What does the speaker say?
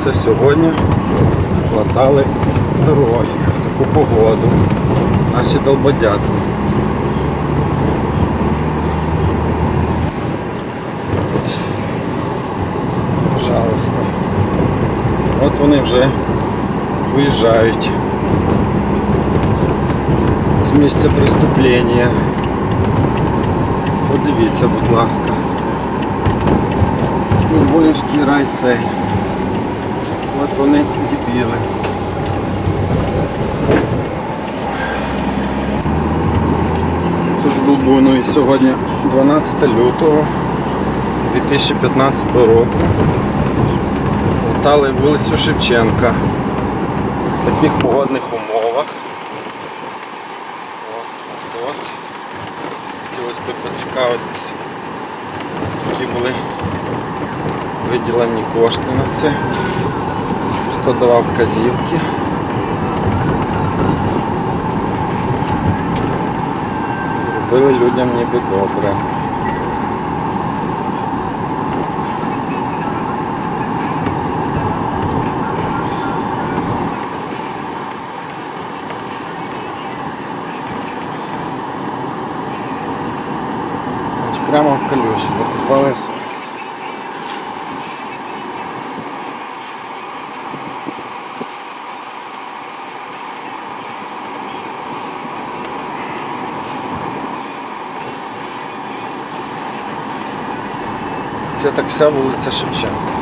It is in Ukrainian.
Оце сьогодні латали дороги в таку погоду. Наші долбодяти. От. Пожалуйста. От вони вже виїжджають з місця преступлення. Подивіться, будь ласка. Столбоївський райцей. От вони дебіли. Це з Долбуною сьогодні 12 лютого 2015 року. Латали вулицю Шевченка в таких погодних умовах. От, от. Хотілося б поцікавитись, які були виділені кошти на це, хто давав вказівки. Зробили людям ніби добре. Прямо в калюші закопали Це так вся вулиця Шевченка.